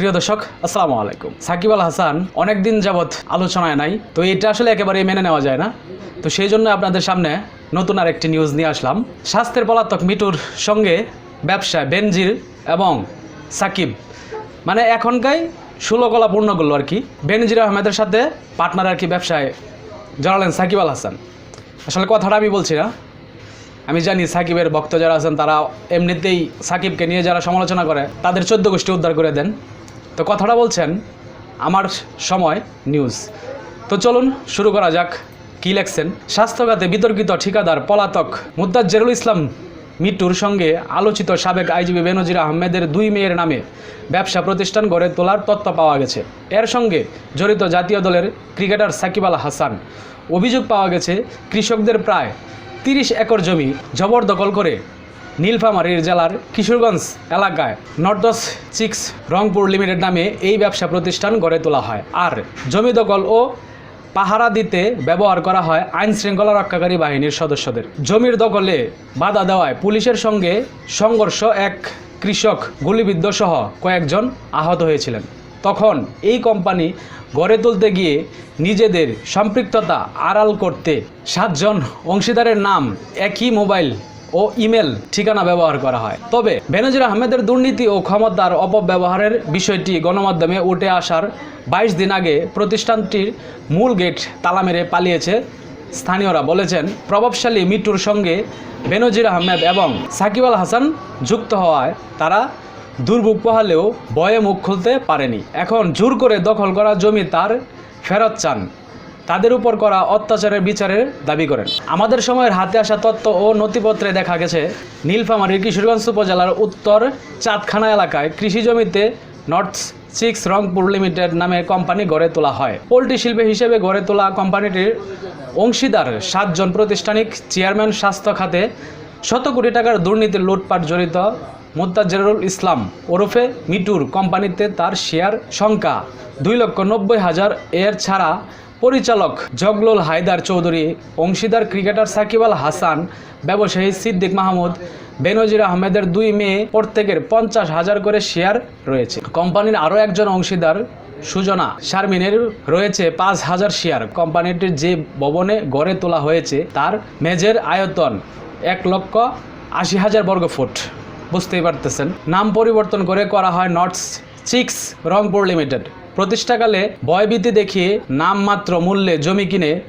প্রিয় দর্শক, আসসালামু আলাইকুম। সাকিব আল হাসান অনেকদিন যাবৎ আলোচনায় নাই, তো এটা আসলে একেবারে মেনে নেওয়া যায় না। তো সেই জন্য আপনাদের সামনে নতুন আর একটি নিউজ নিয়ে আসলাম। স্বাস্থ্যের পলাতক মিটুর সঙ্গে ব্যবসা বেনজির এবং সাকিব। মানে এখনকাই ষোলো কলা পূর্ণ করল আর কি। বেনজির আহমেদের সাথে পার্টনার আর কি ব্যবসায় জড়ালেন সাকিব আল হাসান। আসলে কথাটা আমি বলছি না। আমি জানি সাকিবের ভক্ত যারা আছেন, তারা এমনিতেই সাকিবকে নিয়ে যারা সমালোচনা করে, তাদের চোদ্দ গোষ্ঠী উদ্ধার করে দেন। তো কথাটা বলছেন আমার সময় নিউজ তো চলুন শুরু করা যাক, কী লেখছেন? স্বাস্থ্যখাতে বিতর্কিত ঠিকাদার পলাতক মুদ্দাজ্জেরুল ইসলাম মিটুর সঙ্গে আলোচিত সাবেক আইজিবি বেনজির আহমেদের দুই মেয়ের নামে ব্যবসা প্রতিষ্ঠান গড়ে তোলার তথ্য পাওয়া গেছে। এর সঙ্গে জড়িত জাতীয় দলের ক্রিকেটার সাকিব আল হাসান। অভিযোগ পাওয়া গেছে, কৃষকদের প্রায় তিরিশ একর জমি জবরদখল করে নীলফামারীর জেলার কিশোরগঞ্জ এলাকায় নর্দস চিক্স রংপুর লিমিটেড নামে এই ব্যবসা প্রতিষ্ঠান গড়ে তোলা হয়। আর জমি দখল ও পাহারা দিতে ব্যবহার করা হয় আইন শৃঙ্খলা রক্ষাকারী বাহিনীর সদস্যদের। জমির দখলে বাধা দেওয়ায় পুলিশের সঙ্গে সংঘর্ষ এক কৃষক গুলিবিদ্ধ সহ কয়েকজন আহত হয়েছিলেন। তখন এই কোম্পানি গড়ে তুলতে গিয়ে নিজেদের সম্পৃক্ততা আড়াল করতে সাতজন অংশীদারের নাম একই মোবাইল ও ইমেল ঠিকানা ব্যবহার করা হয়। তবে বেনজির আহমেদের দুর্নীতি ও ক্ষমতার অপব্যবহারের বিষয়টি গণমাধ্যমে উঠে আসার বাইশ দিন আগে প্রতিষ্ঠানটির মূল গেট তালা মেরে পালিয়েছে। স্থানীয়রা বলেছেন, প্রভাবশালী মিটুর সঙ্গে বেনজির আহমেদ এবং সাকিব আল হাসান যুক্ত হওয়ায় তারা দুর্ভোগ পোহালেও বয়ে মুখ খুলতে পারেনি। এখন জোর করে দখল করা জমি তার ফেরত চান। তাদের উপর করা অত্যাচারের বিচারের দাবি করেন। আমাদের সময়ের হাতে আসা তথ্য ও নথিপত্রে দেখা গেছে নীলফামারীর কিশোরগঞ্জ উপজেলার উত্তর চাঁদখানা এলাকায় কৃষি জমিতে নর্থ সিক্স রংপুর লিমিটেড নামে কোম্পানি গড়ে তোলা হয়। পোলট্রি শিল্পে হিসেবে গড়ে তোলা কোম্পানিটির অংশীদার সাতজন প্রতিষ্ঠানিক চেয়ারম্যান স্বাস্থ্য খাতে শত কোটি টাকার দুর্নীতির লুটপাট জড়িত মুত্তাজেরুল ইসলাম ওরফে মিটুর কোম্পানিতে তার শেয়ার সংখ্যা দুই লক্ষ নব্বই হাজার এর ছাড়া পরিচালক জগলুল হায়দার চৌধুরী, অংশীদার ক্রিকেটার সাকিব আল হাসান, ব্যবসায়ী সিদ্দিক মাহমুদ, বেনজির আহমেদের দুই মেয়ে, প্রত্যেকের পঞ্চাশ হাজার করে শেয়ার রয়েছে। কোম্পানির আরও একজন অংশীদার, সুজনা শারমিনের রয়েছে পাঁচ হাজার শেয়ার কোম্পানিটির যে ভবনে গড়ে তোলা হয়েছে, তার মেজের আয়তন এক লক্ষ আশি হাজার বর্গ ফুট। বুঝতেই পারতেছেন। নাম পরিবর্তন করে করা হয় নর্থ চিক্স রংপুর লিমিটেড। প্রতিষ্ঠাকালে ভয়ভীতি দেখিয়ে নামমাত্র মূল্যে জমি কিনে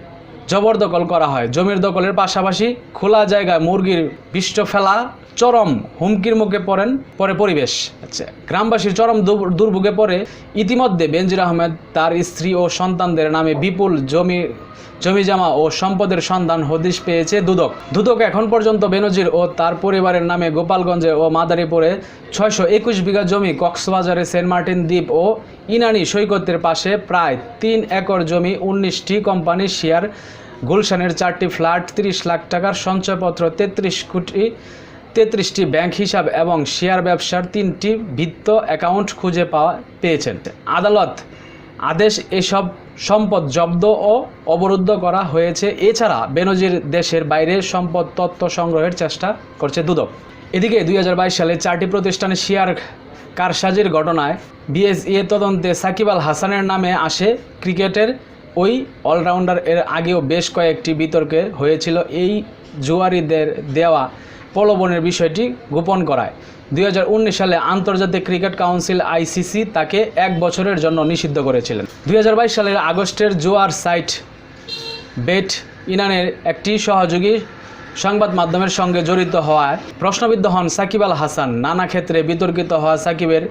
জবরদখল করা হয়। জমির দখলের পাশাপাশি খোলা জায়গায় মুরগির বিষ্ট ফেলা, চরম হুমকির মুখে পড়েন পরে পরিবেশ। আচ্ছা গ্রামবাসীর চরম দুর- দুর্ভোগে পরে ইতিমধ্যে বেনজির আহমেদ তার স্ত্রী ও সন্তানদের নামে বিপুল জমি জমিজমা ও সম্পদের সন্ধান হদিশ পেয়েছে দুদক। দুদক এখন পর্যন্ত বেনজির ও তার পরিবারের নামে গোপালগঞ্জে ও মাদারীপুরে ছয়শো একুশ বিঘা জমি, কক্সবাজারে সেন্ট মার্টিন দ্বীপ ও ইনানি সৈকতের পাশে প্রায় তিন একর জমি, উনিশটি কোম্পানির শেয়ার, গুলশানের চারটি ফ্ল্যাট, তিরিশ লাখ টাকার সঞ্চয়পত্র, তেত্রিশ কোটি, তেত্রিশটি ব্যাংক হিসাব এবং শেয়ার ব্যবসার তিনটি ভিত্ত অ্যাকাউন্ট খুঁজে পাওয়া পেয়েছেন। আদালত আদেশ এসব সম্পদ জব্দ ও অবরুদ্ধ করা হয়েছে। এছাড়া বেনজির দেশের বাইরে সম্পদ তথ্য সংগ্রহের চেষ্টা করছে দুদক। এদিকে দুই হাজার বাইশ সালে চারটি প্রতিষ্ঠানে শেয়ার কারসাজির ঘটনায় বিএসইএ তদন্তে সাকিব আল হাসানের নামে আসে ক্রিকেটের ওই অলরাউন্ডার। এর আগেও বেশ কয়েকটি বিতর্কে হয়েছিল এই জুয়ারিদের দেওয়া প্রলোভনের বিষয়টি গোপন করায়। দুই হাজার উনিশ সালে আন্তর্জাতিক ক্রিকেট কাউন্সিল আইসিসি তাকে এক বছরের জন্য নিষিদ্ধ করেছিলেন। দুই হাজার বাইশ সালের আগস্টের জুয়ার সাইট বেট ইনানের একটি সহযোগী সংবাদ মাধ্যমের সঙ্গে জড়িত হওয়ায় প্রশ্নবিদ্ধ হন সাকিব আল হাসান। নানা ক্ষেত্রে বিতর্কিত হওয়া সাকিবের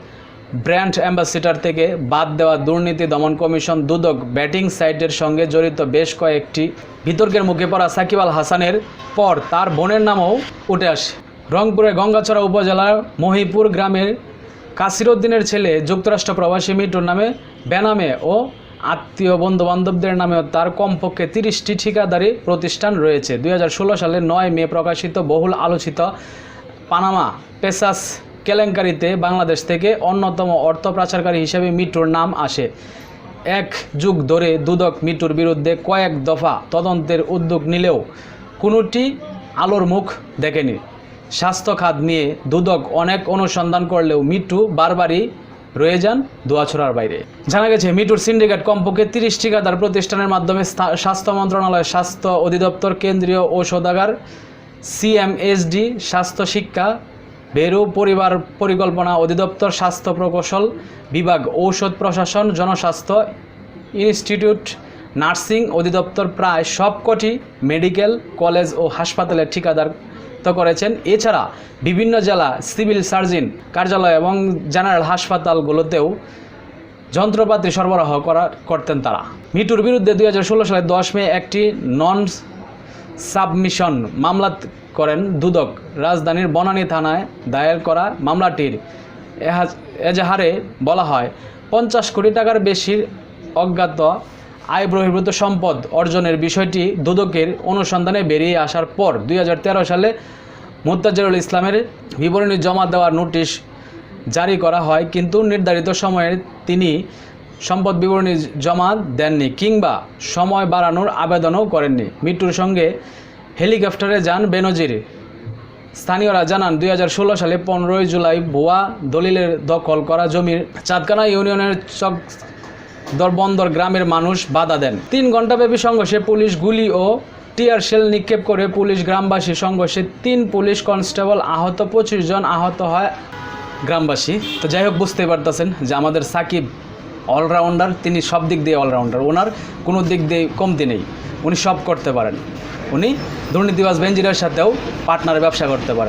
ব্র্যান্ড অ্যাম্বাসিডার থেকে বাদ দেওয়া দুর্নীতি দমন কমিশন দুদক ব্যাটিং সাইটের সঙ্গে জড়িত বেশ কয়েকটি বিতর্কের মুখে পড়া সাকিব আল হাসানের পর তার বোনের নামও উঠে আসে। রংপুরের গঙ্গাচড়া উপজেলার মহিপুর গ্রামের কাসিরউদ্দিনের ছেলে যুক্তরাষ্ট্র প্রবাসী মিটুর নামে বেনামে ও আত্মীয় বন্ধু বান্ধবদের নামেও তার কমপক্ষে তিরিশটি ঠিকাদারি প্রতিষ্ঠান রয়েছে। দুই সালের নয় মে প্রকাশিত বহুল আলোচিত পানামা পেসাস কেলেঙ্কারিতে বাংলাদেশ থেকে অন্যতম অর্থ পাচারকারী হিসেবে মিটুর নাম আসে। এক যুগ ধরে দুদক মিটুর বিরুদ্ধে কয়েক দফা তদন্তের উদ্যোগ নিলেও কোনোটি আলোর মুখ দেখেনি। স্বাস্থ্য খাত নিয়ে দুদক অনেক অনুসন্ধান করলেও মিটু বারবারই রয়ে যান দোয়াছড়ার বাইরে। জানা গেছে মিটুর সিন্ডিকেট কমপক্ষে তিরিশ ঠিকাদার প্রতিষ্ঠানের মাধ্যমে স্থা- স্বাস্থ্য মন্ত্রণালয়, স্বাস্থ্য অধিদপ্তর, কেন্দ্রীয় ঔষধাগার, সিএমএসডি, স্বাস্থ্য শিক্ষা, বেরু পরিবার পরিকল্পনা অধিদপ্তর, স্বাস্থ্য প্রকৌশল বিভাগ, ঔষধ প্রশাসন, জনস্বাস্থ্য ইনস্টিটিউট, নার্সিং অধিদপ্তর, প্রায় সবকটি মেডিকেল কলেজ ও হাসপাতালের ঠিকাদার তো করেছেন। এছাড়া বিভিন্ন জেলা সিভিল সার্জন কার্যালয় এবং জেনারেল হাসপাতালগুলোতেও যন্ত্রপাতি সরবরাহ করা, করতেন তারা। মিটুর বিরুদ্ধে দুই সালে দশ মে একটি নন সাবমিশন মামলা করেন দুদক। রাজধানীর বনানী থানায় দায়ের করা মামলাটির এজাহারে বলা হয়, পঞ্চাশ কোটি টাকার বেশির অজ্ঞাত আয় বহির্ভূত সম্পদ অর্জনের বিষয়টি দুদকের অনুসন্ধানে বেরিয়ে আসার পর দুই হাজার তেরো সালে মুত্তাজিরুল ইসলামের বিবরণী জমা দেওয়ার নোটিশ জারি করা হয়, কিন্তু নির্ধারিত সময়ে তিনি সম্পদ বিবরণী জমা দেননি কিংবা সময় বাড়ানোর আবেদনও করেননি। মৃত্যুর সঙ্গে হেলিকপ্টারে যান বেনজির। স্থানীয়রা জানান, দুই হাজার ষোলো সালে পনেরোই জুলাই ভুয়া দলিলের দখল করা জমির চাঁদকানা ইউনিয়নের চক দরবন্দর গ্রামের মানুষ বাধা দেন। তিন ঘন্টাব্যাপী সংঘর্ষে পুলিশ গুলি ও টিয়ার শেল নিক্ষেপ করে পুলিশ গ্রামবাসী সংঘর্ষে তিন পুলিশ কনস্টেবল আহত, পঁচিশ জন আহত হয় গ্রামবাসী। তো যাই হোক, বুঝতেই পারতেছেন যে আমাদের সাকিব অলরাউন্ডার, তিনি সব দিক দিয়ে অলরাউন্ডার। ওনার কোনো দিক দিয়ে কমতি নেই। উনি সব করতে পারেন। উনি দুর্নীতিবাজ বেঞ্জিরের সাথেও পার্টনারে ব্যবসা করতে পারেন।